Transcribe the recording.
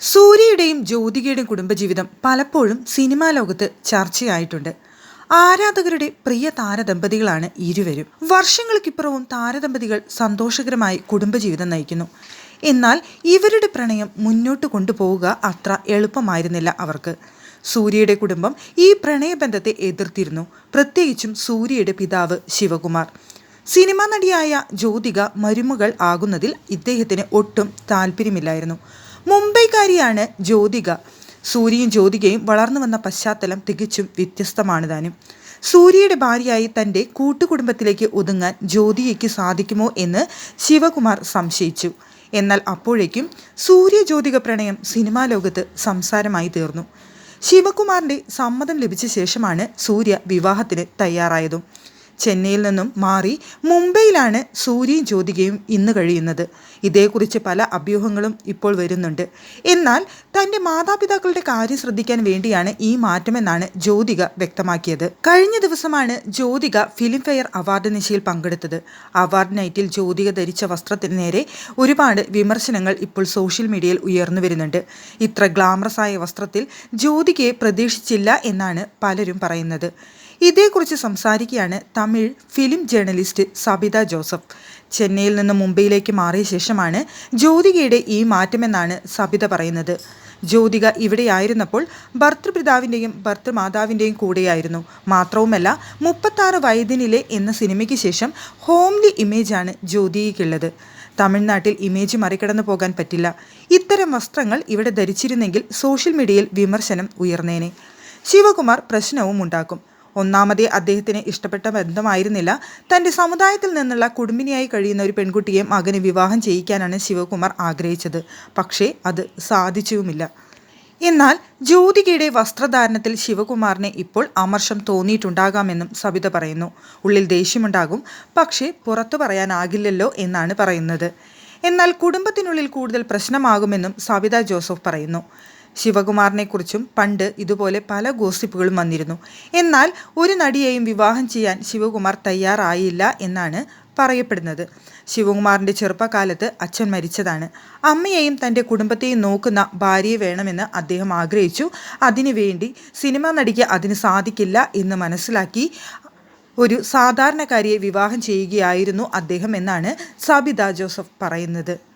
സൂര്യയുടെയും ജ്യോതികയുടെയും കുടുംബജീവിതം പലപ്പോഴും സിനിമാ ലോകത്ത് ചർച്ചയായിട്ടുണ്ട്. ആരാധകരുടെ പ്രിയ താരദമ്പതികളാണ് ഇരുവരും. വർഷങ്ങൾക്കിപ്പുറവും താരദമ്പതികൾ സന്തോഷകരമായി കുടുംബജീവിതം നയിക്കുന്നു. എന്നാൽ ഇവരുടെ പ്രണയം മുന്നോട്ട് കൊണ്ടുപോവുക അത്ര എളുപ്പമായിരുന്നില്ല അവർക്ക്. സൂര്യയുടെ കുടുംബം ഈ പ്രണയബന്ധത്തെ എതിർത്തിരുന്നു. പ്രത്യേകിച്ചും സൂര്യയുടെ പിതാവ് ശിവകുമാർ. സിനിമാ നടിയായ ജ്യോതിക മരുമകൾ ആകുന്നതിൽ ഇദ്ദേഹത്തിന് ഒട്ടും താല്പര്യമില്ലായിരുന്നു. മുംബൈക്കാരിയാണ് ജ്യോതിക. സൂര്യയും ജ്യോതികയും വളർന്നു വന്ന പശ്ചാത്തലം തികച്ചും വ്യത്യസ്തമാണ് താനും. സൂര്യയുടെ ഭാര്യയായി തന്റെ കൂട്ടുകുടുംബത്തിലേക്ക് ഒതുങ്ങാൻ ജ്യോതികയ്ക്ക് സാധിക്കുമോ എന്ന് ശിവകുമാർ സംശയിച്ചു. എന്നാൽ അപ്പോഴേക്കും സൂര്യ ജ്യോതിക പ്രണയം സിനിമാ ലോകത്ത് സംസാരമായി തീർന്നു. ശിവകുമാറിന്റെ സമ്മതം ലഭിച്ച ശേഷമാണ് സൂര്യ വിവാഹത്തിന് തയ്യാറായതും. ചെന്നൈയിൽ നിന്നും മാറി മുംബൈയിലാണ് സൂര്യയും ജ്യോതികയും ഇന്ന് കഴിയുന്നത്. ഇതേക്കുറിച്ച് പല അഭ്യൂഹങ്ങളും ഇപ്പോൾ വരുന്നുണ്ട്. എന്നാൽ തന്റെ മാതാപിതാക്കളുടെ കാര്യം ശ്രദ്ധിക്കാൻ വേണ്ടിയാണ് ഈ മാറ്റമെന്നാണ് ജ്യോതിക വ്യക്തമാക്കിയത്. കഴിഞ്ഞ ദിവസമാണ് ജ്യോതിക ഫിലിംഫെയർ അവാർഡ് നിശയിൽ പങ്കെടുത്തത്. അവാർഡ് നൈറ്റിൽ ജ്യോതിക ധരിച്ച വസ്ത്രത്തിന് നേരെ ഒരുപാട് വിമർശനങ്ങൾ ഇപ്പോൾ സോഷ്യൽ മീഡിയയിൽ ഉയർന്നു വരുന്നുണ്ട്. ഇത്ര ഗ്ലാമറസ് ആയ വസ്ത്രത്തിൽ ജ്യോതികയെ പ്രതീക്ഷിച്ചില്ല എന്നാണ് പലരും പറയുന്നത്. ഇതേക്കുറിച്ച് സംസാരിക്കുകയാണ് തമിഴ് ഫിലിം ജേർണലിസ്റ്റ് സബിത ജോസഫ്. ചെന്നൈയിൽ നിന്ന് മുംബൈയിലേക്ക് മാറിയ ശേഷമാണ് ജ്യോതികയുടെ ഈ മാറ്റമെന്നാണ് സബിത പറയുന്നത്. ജ്യോതിക ഇവിടെയായിരുന്നപ്പോൾ ഭർത്തൃപിതാവിന്റെയും ഭർത്തൃമാതാവിന്റെയും കൂടെയായിരുന്നു. മാത്രവുമല്ല മുപ്പത്താറ് വയതിനിലെ എന്ന സിനിമയ്ക്ക് ശേഷം ഹോംലി ഇമേജാണ് ജ്യോതികയ്ക്കുള്ളത്. തമിഴ്നാട്ടിൽ ഇമേജ് മറികടന്നു പോകാൻ പറ്റില്ല. ഇത്തരം വസ്ത്രങ്ങൾ ഇവിടെ ധരിച്ചിരുന്നെങ്കിൽ സോഷ്യൽ മീഡിയയിൽ വിമർശനം ഉയർന്നേനെ. ശിവകുമാർ പ്രശ്നവും ഉണ്ടാക്കും. ഒന്നാമതേ അദ്ദേഹത്തിന് ഇഷ്ടപ്പെട്ട ബന്ധമായിരുന്നില്ല. തന്റെ സമുദായത്തിൽ നിന്നുള്ള കുടുംബിനിയായി കഴിയുന്ന ഒരു പെൺകുട്ടിയെ മകന് വിവാഹം ചെയ്യിക്കാനാണ് ശിവകുമാർ ആഗ്രഹിച്ചത്. പക്ഷേ അത് സാധിച്ചുമില്ല. എന്നാൽ ജ്യോതികയുടെ വസ്ത്രധാരണത്തിൽ ശിവകുമാറിനെ ഇപ്പോൾ അമർഷം തോന്നിയിട്ടുണ്ടാകാമെന്നും സബിത പറയുന്നു. ഉള്ളിൽ ദേഷ്യമുണ്ടാകും. പക്ഷേ പുറത്തു പറയാനാകില്ലല്ലോ എന്നാണ് പറയുന്നത്. എന്നാൽ കുടുംബത്തിനുള്ളിൽ കൂടുതൽ പ്രശ്നമാകുമെന്നും സബിത ജോസഫ് പറയുന്നു. ശിവകുമാറിനെക്കുറിച്ചും പണ്ട് ഇതുപോലെ പല ഗോസിപ്പുകളും വന്നിരുന്നു. എന്നാൽ ഒരു നടിയെയും വിവാഹം ചെയ്യാൻ ശിവകുമാർ തയ്യാറായില്ല എന്നാണ് പറയപ്പെടുന്നത്. ശിവകുമാറിന്റെ ചെറുപ്പകാലത്ത് അച്ഛൻ മരിച്ചതാണ്. അമ്മയെയും തന്റെ കുടുംബത്തെയും നോക്കുന്ന ഭാര്യയെ വേണമെന്ന് അദ്ദേഹം ആഗ്രഹിച്ചു. അതിനുവേണ്ടി സിനിമ നടിക്ക് അതിന് സാധിക്കില്ല എന്ന് മനസ്സിലാക്കി ഒരു സാധാരണക്കാരിയെ വിവാഹം ചെയ്യുകയായിരുന്നു അദ്ദേഹം എന്നാണ് സബിത ജോസഫ് പറയുന്നത്.